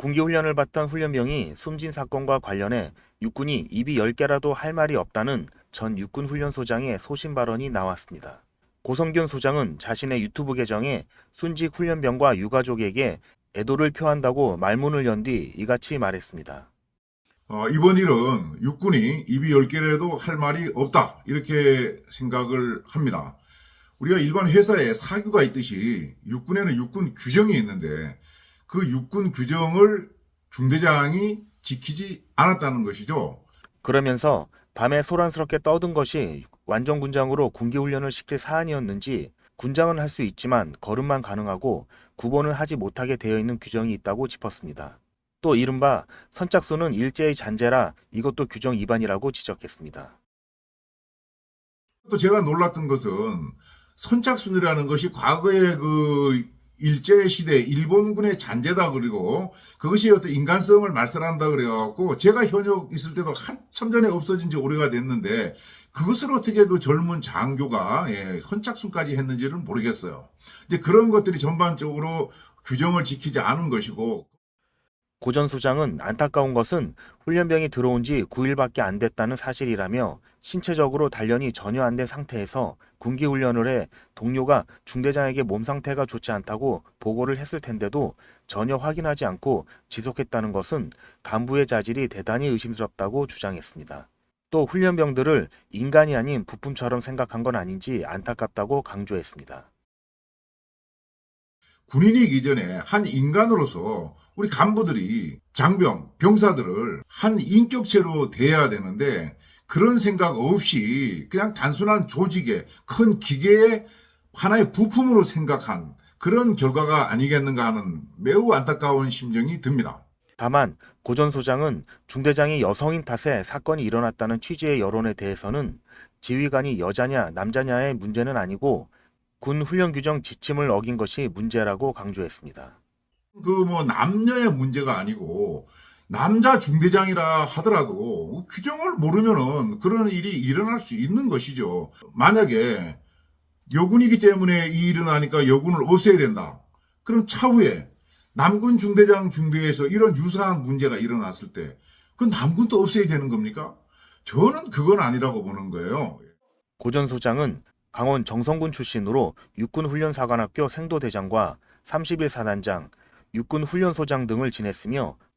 군기 훈련을 받던 훈련병이 숨진 사건과 관련해 육군이 입이 10개라도 할 말이 없다는 전 육군 훈련소장의 소신 발언이 나왔습니다. 고성균 소장은 자신의 유튜브 계정에 순직 훈련병과 유가족에게 애도를 표한다고 말문을 연 뒤 이같이 말했습니다. 어, 이번 일은 육군이 입이 열 개라도 할 말이 없다. 이렇게 생각을 합니다. 우리가 일반 회사에 사규가 있듯이 육군에는 육군 규정이 있는데 그 육군 규정을 중대장이 지키지 않았다는 것이죠. 그러면서 밤에 소란스럽게 떠든 것이 완전 군장으로 군기 훈련을 시킬 사안이었는지 군장은 할 수 있지만 걸음만 가능하고 구본을 하지 못하게 되어 있는 규정이 있다고 짚었습니다. 또 이른바 선착순은 일제의 잔재라 이것도 규정 위반이라고 지적했습니다. 또 제가 놀랐던 것은 선착순이라는 것이 과거에 그 일제 시대 일본군의 잔재다 그리고 그것이 어떤 인간성을 말살한다 그래갖고 제가 현역 있을 때도 한참 전에 없어진 지 오래가 됐는데 그것을 어떻게 그 젊은 장교가 예, 선착순까지 했는지는 모르겠어요. 이제 그런 것들이 전반적으로 규정을 지키지 않은 것이고 고전 소장은 안타까운 것은 훈련병이 들어온 지 9일밖에 안 됐다는 사실이라며 신체적으로 단련이 전혀 안 된 상태에서 군기 훈련을 해 동료가 중대장에게 몸 상태가 좋지 않다고 보고를 했을 텐데도 전혀 확인하지 않고 지속했다는 것은 간부의 자질이 대단히 의심스럽다고 주장했습니다. 또 훈련병들을 인간이 아닌 부품처럼 생각한 건 아닌지 안타깝다고 강조했습니다. 군인이기 전에 한 인간으로서 우리 간부들이 장병, 병사들을 한 인격체로 대해야 되는데 그런 생각 없이 그냥 단순한 조직의 큰 기계의 하나의 부품으로 생각한 그런 결과가 아니겠는가 하는 매우 안타까운 심정이 듭니다. 다만 고전 소장은 중대장이 여성인 탓에 사건이 일어났다는 취지의 여론에 대해서는 지휘관이 여자냐 남자냐의 문제는 아니고 군 훈련 규정 지침을 어긴 것이 문제라고 강조했습니다. 그 뭐 남녀의 문제가 아니고 남자 중대장이라 하더라도 규정을 모르면은 그런 일이 일어날 수 있는 것이죠. 만약에 여군이기 때문에 이 일은 하니까 여군을 없애야 된다. 그럼 차후에 남군 중대장 중대에서 이런 유사한 문제가 일어났을 때 그 남군도 없애야 되는 겁니까? 저는 그건 아니라고 보는 거예요. 고전 소장은 강원 정성군 출신으로 육군 훈련사관학교 생도대장과 30일 사단장, 육군 훈련소장 등을 지냈으며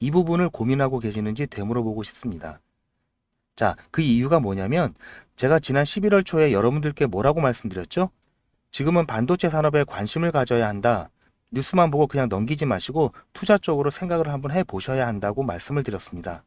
이 부분을 고민하고 계시는지 되물어보고 싶습니다. 자, 그 이유가 뭐냐면 제가 지난 11월 초에 여러분들께 뭐라고 말씀드렸죠? 지금은 반도체 산업에 관심을 가져야 한다. 뉴스만 보고 그냥 넘기지 마시고 투자 쪽으로 생각을 한번 해 보셔야 한다고 말씀을 드렸습니다.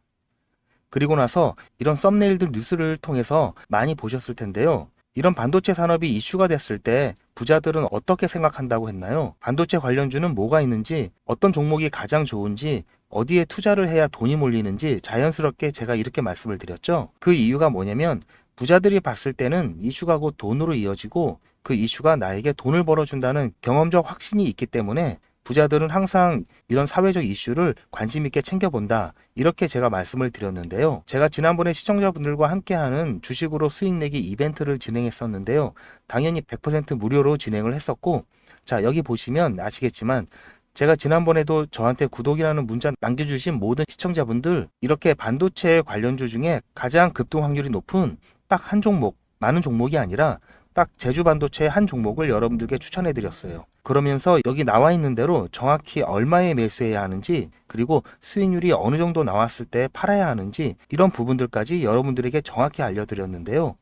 그리고 나서 이런 썸네일들 뉴스를 통해서 많이 보셨을 텐데요. 이런 반도체 산업이 이슈가 됐을 때 부자들은 어떻게 생각한다고 했나요? 반도체 관련주는 뭐가 있는지, 어떤 종목이 가장 좋은지, 어디에 투자를 해야 돈이 몰리는지 자연스럽게 제가 이렇게 말씀을 드렸죠. 그 이유가 뭐냐면 부자들이 봤을 때는 이슈가 곧 돈으로 이어지고 그 이슈가 나에게 돈을 벌어준다는 경험적 확신이 있기 때문에 부자들은 항상 이런 사회적 이슈를 관심 있게 챙겨본다. 이렇게 제가 말씀을 드렸는데요. 제가 지난번에 시청자분들과 함께하는 주식으로 수익 내기 이벤트를 진행했었는데요. 당연히 100% 무료로 진행을 했었고, 자, 여기 보시면 아시겠지만, 제가 지난번에도 저한테 구독이라는 문자 남겨주신 모든 시청자분들, 이렇게 반도체 관련주 중에 가장 급등 확률이 높은 딱 한 종목, 많은 종목이 아니라 딱 제주 반도체의 한 종목을 여러분들께 추천해 드렸어요. 그러면서 여기 나와 있는 대로 정확히 얼마에 매수해야 하는지 그리고 수익률이 어느 정도 나왔을 때 팔아야 하는지 이런 부분들까지 여러분들에게 정확히 알려드렸는데요.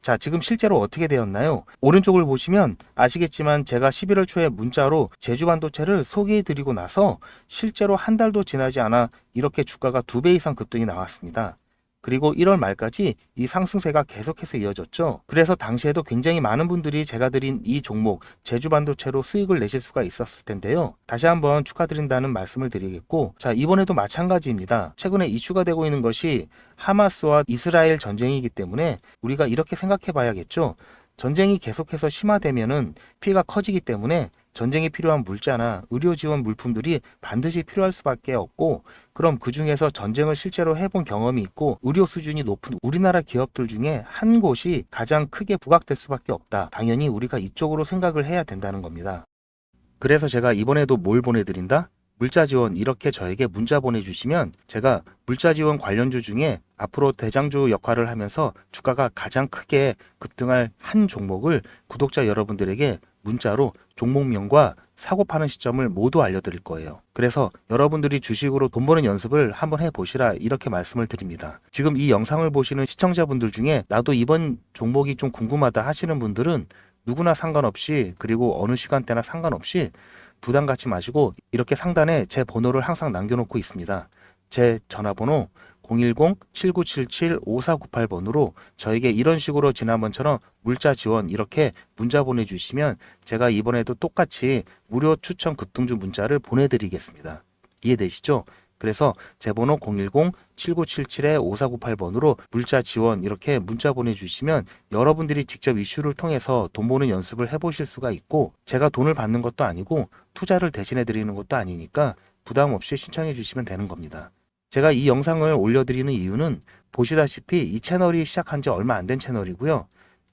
자, 지금 실제로 어떻게 되었나요? 오른쪽을 보시면 아시겠지만 제가 11월 초에 문자로 제주 반도체를 소개해 드리고 나서 실제로 한 달도 지나지 않아 이렇게 주가가 두 배 이상 급등이 나왔습니다. 그리고 1월 말까지 이 상승세가 계속해서 이어졌죠. 그래서 당시에도 굉장히 많은 분들이 제가 드린 이 종목 제주 반도체로 수익을 내실 수가 있었을 텐데요. 다시 한번 축하드린다는 말씀을 드리겠고, 자, 이번에도 마찬가지입니다. 최근에 이슈가 되고 있는 것이 하마스와 이스라엘 전쟁이기 때문에 우리가 이렇게 생각해 봐야겠죠. 전쟁이 계속해서 심화되면은 피해가 커지기 때문에 전쟁이 필요한 물자나 의료 지원 물품들이 반드시 필요할 수밖에 없고 그럼 그 중에서 전쟁을 실제로 해본 경험이 있고 의료 수준이 높은 우리나라 기업들 중에 한 곳이 가장 크게 부각될 수밖에 없다. 당연히 우리가 이쪽으로 생각을 해야 된다는 겁니다. 그래서 제가 이번에도 뭘 보내드린다? 물자 지원 이렇게 저에게 문자 보내주시면 제가 물자 지원 관련주 중에 앞으로 대장주 역할을 하면서 주가가 가장 크게 급등할 한 종목을 구독자 여러분들에게 문자로 종목명과 사고 파는 시점을 모두 알려드릴 거예요. 그래서 여러분들이 주식으로 돈 버는 연습을 한번 해보시라 이렇게 말씀을 드립니다. 지금 이 영상을 보시는 시청자분들 중에 나도 이번 종목이 좀 궁금하다 하시는 분들은 누구나 상관없이 그리고 어느 시간대나 상관없이 부담 갖지 마시고 이렇게 상단에 제 번호를 항상 남겨놓고 있습니다. 제 전화번호 010-7977-5498번으로 저에게 이런 식으로 지난번처럼 물자 지원 이렇게 문자 보내주시면 제가 이번에도 똑같이 무료 추천 급등주 문자를 보내드리겠습니다. 이해되시죠? 그래서 제 번호 010-7977-5498번으로 물자 지원 이렇게 문자 보내주시면 여러분들이 직접 이슈를 통해서 돈 버는 연습을 해보실 수가 있고 제가 돈을 받는 것도 아니고 투자를 대신해 드리는 것도 아니니까 부담 없이 신청해 주시면 되는 겁니다. 제가 이 영상을 올려드리는 이유는 보시다시피 이 채널이 시작한 지 얼마 안 된 채널이고요.